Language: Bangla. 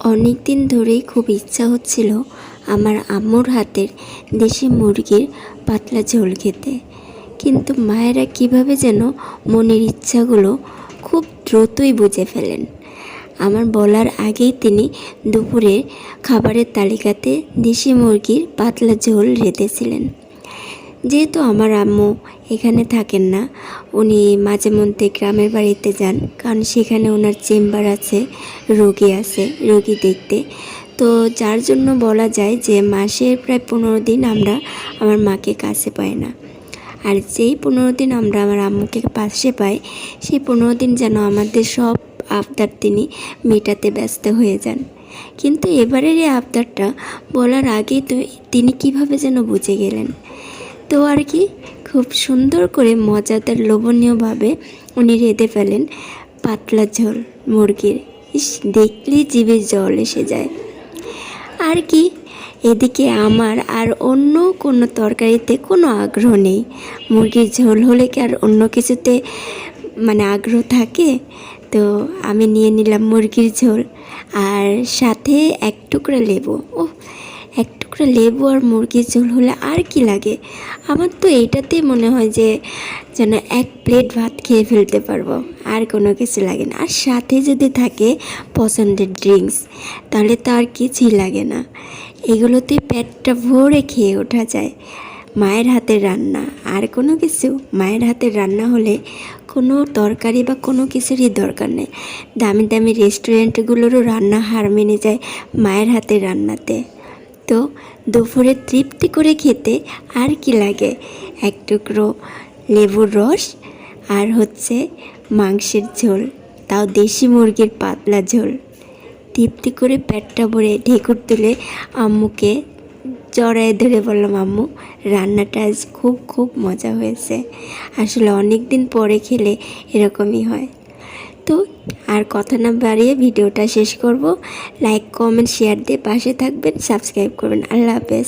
অনেক দিন ধরেই খুব ইচ্ছা হচ্ছিল আমার আম্মুর হাতের দেশি মুরগির পাতলা ঝোল খেতে। কিন্তু মায়েরা কীভাবে যেন মনের ইচ্ছাগুলো খুব দ্রুতই বুঝে ফেলেন। আমার বলার আগেই তিনি দুপুরের খাবারের তালিকাতে দেশি মুরগির পাতলা ঝোল রেঁধেছিলেন। যেহেতু আমার আম্মু এখানে থাকেন না, উনি মাঝে মধ্যে গ্রামের বাড়িতে যান, কারণ সেখানে ওনার চেম্বার আছে, রোগী আছে, রোগী দেখতে। তো যার জন্য বলা যায় যে মাসের প্রায় পনেরো দিন আমরা আমার মাকে কাছে পাই না। আর যেই পনেরো দিন আমরা আমার আম্মুকে পাশে পাই, সেই পনেরো দিন যেন আমাদের সব আবদার তিনি মেটাতে ব্যস্ত হয়ে যান। কিন্তু এবারের এই আবদারটা বলার আগেই তো তিনি কীভাবে যেন বুঝে গেলেন। তো আর কি, খুব সুন্দর করে মজাদার লোভনীয়ভাবে উনি রেঁধে ফেলেন পাতলা ঝোল মুরগির। ইস, দেখলেই জিভে জল এসে যায়। আর কি, এদিকে আমার আর অন্য কোনো তরকারিতে কোনো আগ্রহ নেই। মুরগির ঝোল হলে কি আর অন্য কিছুতে মানে আগ্রহ থাকে? তো আমি নিয়ে নিলাম মুরগির ঝোল আর সাথে এক টুকরা লেবু। ও টুকরা লেবু আর মুরগির ঝোল হলে আর কি লাগে? আমার তো এইটাতেই মনে হয় যে, যেন এক প্লেট ভাত খেয়ে ফেলতে পারব, আর কোনো কিছু লাগে না। আর সাথে যদি থাকে পছন্দের ড্রিঙ্কস, তাহলে তো আর কিছুই লাগে না। এগুলোতে পেটটা ভরে খেয়ে ওঠা যায়। মায়ের হাতের রান্না, আর কোনো কিছু। মায়ের হাতের রান্না হলে কোনো তরকারি বা কোনো কিছুরই দরকার নেই। দামি দামি রেস্টুরেন্টগুলোরও রান্না হার মেনে যায় মায়ের হাতের রান্নাতে। তো দুপুরে তৃপ্তি করে খেতে আর কি লাগে? এক টুকরো লেবুর রস আর হচ্ছে মাংসের ঝোল, তাও দেশি মুরগির পাতলা ঝোল। তৃপ্তি করে পেটটা ভরে ঢেকুর তুলে আম্মুকে জড়ায় ধরে বললাম, আম্মু, রান্নাটা আজ খুব খুব মজা হয়েছে। আসলে অনেক দিন পরে খেলে এরকমই হয়। তো আর কথা না বাড়িয়ে ভিডিওটা শেষ করব। লাইক কমেন্ট শেয়ার দিয়ে পাশে থাকবেন। সাবস্ক্রাইব করবেন। আল্লাহ হাফেজ।